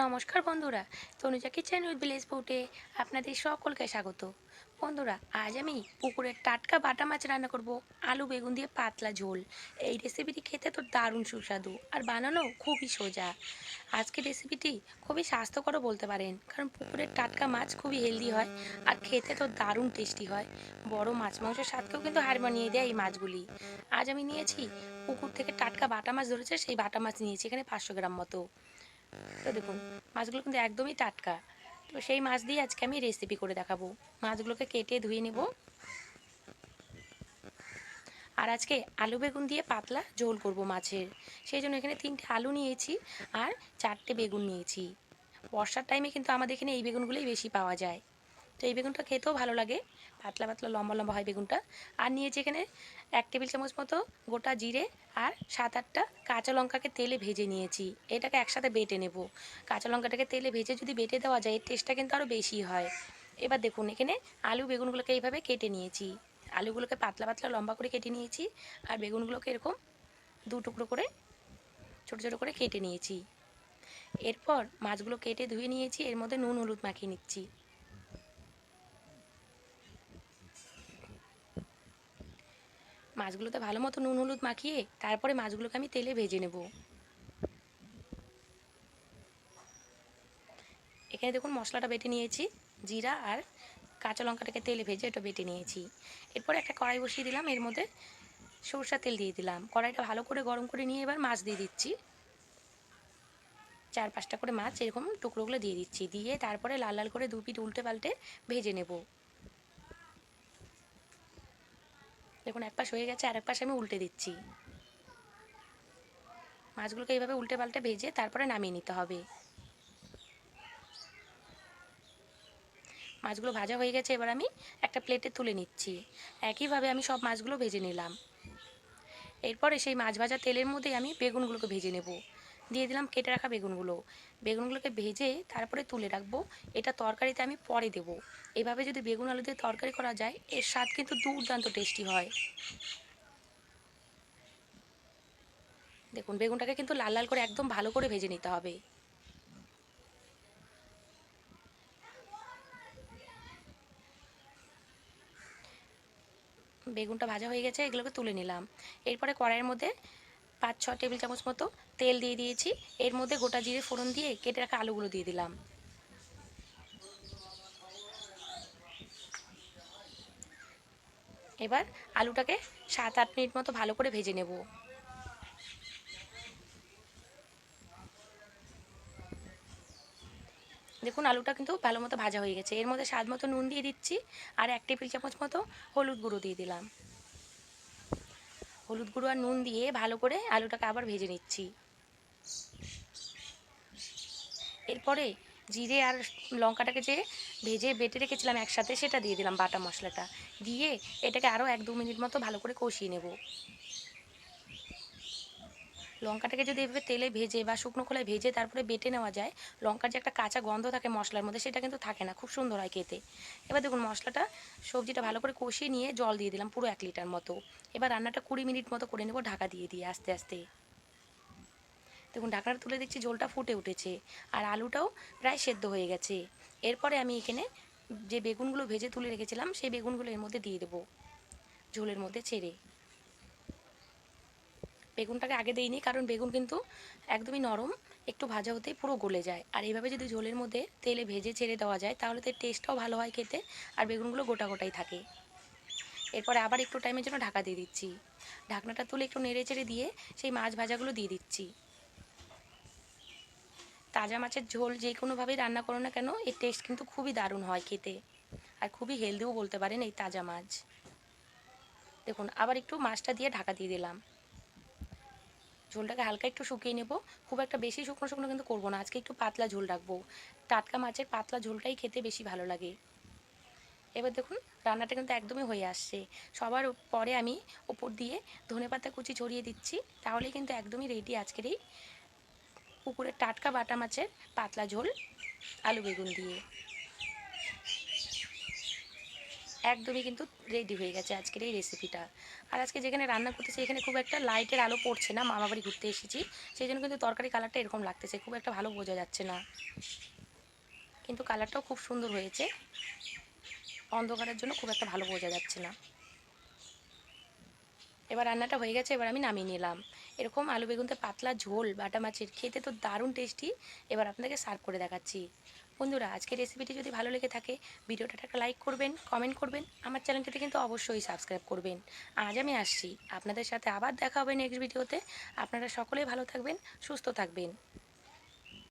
নমস্কার বন্ধুরা, Tanuja kitchen with village ফুটে আপনাদের সকলকে স্বাগত। বন্ধুরা, আজ আমি পুকুরের টাটকা বাটা মাছ রান্না করব আলু, বেগুন দিয়ে পাতলা ঝোল। এই রেসিপিটি খেতে তো দারুণ সুস্বাদু আর বানানো খুবই সোজা। আজকের রেসিপিটি খুবই স্বাস্থ্যকরও বলতে পারেন, কারণ পুকুরের টাটকা মাছ খুবই হেলদি হয় আর খেতে তো দারুণ টেস্টি হয়। বড় মাছ মাংসের স্বাদকেও কিন্তু হার মানিয়ে দেয় এই মাছগুলি। আজ আমি নিয়েছি পুকুর থেকে টাটকা বাটা মাছ ধরেছে, সেই বাটা মাছ নিয়েছি এখানে পাঁচশো গ্রাম মতো। তো দেখুন, মাছগুলো কিন্তু একদমই টাটকা। তো সেই মাছ দিয়ে আজকে আমি রেসিপি করে দেখাবো। মাছগুলোকে কেটে ধুয়ে নেব। আর আজকে আলু বেগুন দিয়ে পাতলা ঝোল করব মাছের। সেই জন্য এখানে তিনটে আলু নিয়েছি আর চারটে বেগুন নিয়েছি। বর্ষার টাইমে কিন্তু আমাদের এখানে এই বেগুনগুলোই বেশি পাওয়া যায়। তো এই বেগুনটা খেতেও ভালো লাগে। পাতলা পাতলা লম্বা লম্বা হয় বেগুনটা। আর নিয়েছি এখানে এক টেবিল চামচ মতো গোটা জিরে আর সাত আটটা কাঁচা লঙ্কাকে তেলে ভেজে নিয়েছি। এটাকে একসাথে বেটে নেব। কাঁচা লঙ্কাটাকে তেলে ভেজে যদি বেটে দেওয়া যায়, এর টেস্টটা কিন্তু আরও বেশি হয়। এবার দেখুন, এখানে আলু বেগুনগুলোকে এইভাবে কেটে নিয়েছি। আলুগুলোকে পাতলা পাতলা লম্বা করে কেটে নিয়েছি আর বেগুনগুলোকে এরকম দু টুকরো করে, ছোটো ছোটো করে কেটে নিয়েছি। এরপর মাছগুলো কেটে ধুয়ে নিয়েছি। এর মধ্যে নুন, হলুদ মাখিয়ে নিচ্ছি। মাছগুলোতে ভালো মতো নুন, হলুদ মাখিয়ে তারপরে মাছগুলোকে আমি তেলে ভেজে নেব। এখানে দেখুন মশলাটা বেটে নিয়েছি, জিরা আর কাঁচা লঙ্কাটাকে তেলে ভেজে এটা বেটে নিয়েছি। এরপর একটা কড়াই বসিয়ে দিলাম, এর মধ্যে সরষা তেল দিয়ে দিলাম। কড়াইটা ভালো করে গরম করে নিয়ে এবার মাছ দিয়ে দিচ্ছি। চার পাঁচটা করে মাছ এরকম টুকরোগুলো দিয়ে দিচ্ছি, দিয়ে তারপরে লাল লাল করে দু পিঠ উল্টে পাল্টে ভেজে নেব। দেখুন এক পাশ হয়ে গেছে আর এক পাশে আমি উল্টে দিচ্ছি। মাছগুলোকে এইভাবে উল্টে পাল্টে ভেজে তারপরে নামিয়ে নিতে হবে। মাছগুলো ভাজা হয়ে গেছে, এবার আমি একটা প্লেটে তুলে নিচ্ছি। একইভাবে আমি সব মাছগুলো ভেজে নিলাম। এরপরে সেই মাছ ভাজা তেলের মধ্যেই আমি বেগুনগুলোকে ভেজে নেব। দিয়ে দিলাম কেটে রাখা বেগুনগুলো। বেগুনগুলোকে ভেজে তারপরে তুলে রাখব। এটা তরকারিতে আমি পরে দেব। এভাবে যদি বেগুন আলু দিয়ে তরকারি করা যায়, এর স্বাদ কিন্তু দুর্দান্ত টেস্টি হয়। দেখুন, বেগুনটাকে কিন্তু লাল লাল করে একদম ভালো করে ভেজে নিতে হবে। বেগুনটা ভাজা হয়ে গেছে, এগুলোকে তুলে নিলাম। এরপরে কড়াইয়ের মধ্যে পাঁচ ছ টেবিল চামচ মতো তেল দিয়ে দিয়েছি। এর মধ্যে গোটা জিরে ফোড়ন দিয়ে কেটে রাখা আলুগুলো দিয়ে দিলাম। এবার আলুটাকে সাত আট মিনিট মতো ভালো করে ভেজে নেব। দেখুন, আলুটা কিন্তু ভালো মতো ভাজা হয়ে গেছে। এর মধ্যে স্বাদ মতো নুন দিয়ে দিচ্ছি আর এক টেবিল চামচ মতো হলুদ গুঁড়ো দিয়ে দিলাম। হলুদ গুঁড়ো আর নুন দিয়ে ভালো করে আলুটাকে আবার ভেজে নিচ্ছি। এরপরে জিরে আর লঙ্কাটাকে যে ভেজে বেটে রেখেছিলাম একসাথে, সেটা দিয়ে দিলাম বাটা মশলাটা। দিয়ে এটাকে আরও এক দু মিনিট মতো ভালো করে কষিয়ে নেব। লঙ্কাটাকে যদি এভাবে তেলে ভেজে বা শুকনো খোলায় ভেজে তারপরে বেটে নেওয়া যায়, লঙ্কার যে একটা কাঁচা গন্ধ থাকে মশলার মধ্যে সেটা কিন্তু থাকে না, খুব সুন্দর হয় খেতে। এবার দেখুন মশলাটা, সবজিটা ভালো করে কষিয়ে নিয়ে জল দিয়ে দিলাম পুরো এক লিটার মতো। এবার রান্নাটা কুড়ি মিনিট মতো করে নেব ঢাকা দিয়ে দিয়ে আস্তে আস্তে। দেখুন ঢাকনাটা তুলে দেখছি ঝোলটা ফুটে উঠেছে, আর আলুটাও প্রায় সেদ্ধ হয়ে গেছে। এরপরে আমি এখানে যে বেগুনগুলো ভেজে তুলে রেখেছিলাম, সেই বেগুনগুলো এর মধ্যে দিয়ে দেবো, ঝোলের মধ্যে ছেড়ে। বেগুনটাকে আগে দিইনি, কারণ বেগুন কিন্তু একদমই নরম, একটু ভাজা হতেই পুরো গলে যায়। আর এইভাবে যদি ঝোলের মধ্যে তেলে ভেজে ছেড়ে দেওয়া যায়, তাহলে তো টেস্টটাও ভালো হয় খেতে, আর বেগুনগুলো গোটা গোটাই থাকে। এরপরে আবার একটু টাইমের জন্য ঢাকা দিয়ে দিচ্ছি। ঢাকনাটা তুলে একটু নেড়ে চেড়ে দিয়ে সেই মাছ ভাজাগুলো দিয়ে দিচ্ছি। তাজা মাছের ঝোল যে কোনোভাবেই রান্না করো না কেন, এর টেস্ট কিন্তু খুবই দারুণ হয় খেতে। আর খুবই হেলদিও বলতে পারেন এই তাজা মাছ। দেখুন, আবার একটু মাছটা দিয়ে ঢাকা দিয়ে দিলাম। ঝোলটাকে হালকা একটু শুকিয়ে নেব। খুব একটা বেশি শুকনো শুকনো কিন্তু করব না। আজকে একটু পাতলা ঝোল রাখব। টাটকা মাছের পাতলা ঝোলটাই খেতে বেশি ভালো লাগে। এবার দেখুন, রান্নাটা কিন্তু একদমই হয়ে আসছে। সবার পরে আমি ওপর দিয়ে ধনে পাতা কুচি ছড়িয়ে দিচ্ছি। তাহলে কিন্তু একদমই রেডি আজকের এই পুকুরের টাটকা বাটা মাছের পাতলা ঝোল আলু বেগুন দিয়ে। একদমই কিন্তু রেডি হয়ে গেছে আজকের এই রেসিপিটা আর আজকে যেখানে রান্না করতেছি, এখানে খুব একটা লাইটের আলো পড়ছে না মামা বাড়ি ঘুরতে এসেছি। সেই জন্য কিন্তু তরকারি কালারটা এরকম লাগতেছে, খুব একটা ভালো বোঝা যাচ্ছে না। কিন্তু কালারটাও খুব সুন্দর হয়েছে। অন্ধকারের জন্য খুব একটা ভালো বোঝা যাচ্ছে না। এবার রান্নাটা হয়ে গেছে, এবার আমি নামিয়ে নিলাম। এরকম আলু বেগুনতে পাতলা ঝোল, বাটা মাছের, খেতে তো দারুণ টেস্টি এবার আপনাদেরকে সার্ভ করে দেখাচ্ছি। বন্ধুরা, আজকের রেসিপিটি যদি ভালো লেগে থাকে ভিডিওটা একটা লাইক করবেন কমেন্ট করবেন, আমার চ্যানেলটিতে কিন্তু অবশ্যই সাবস্ক্রাইব করবেন। আজ আমি আসছি, আপনাদের সাথে আবার দেখা হবে নেক্সট ভিডিওতে আপনারা সকলেই ভালো থাকবেন, সুস্থ থাকবেন।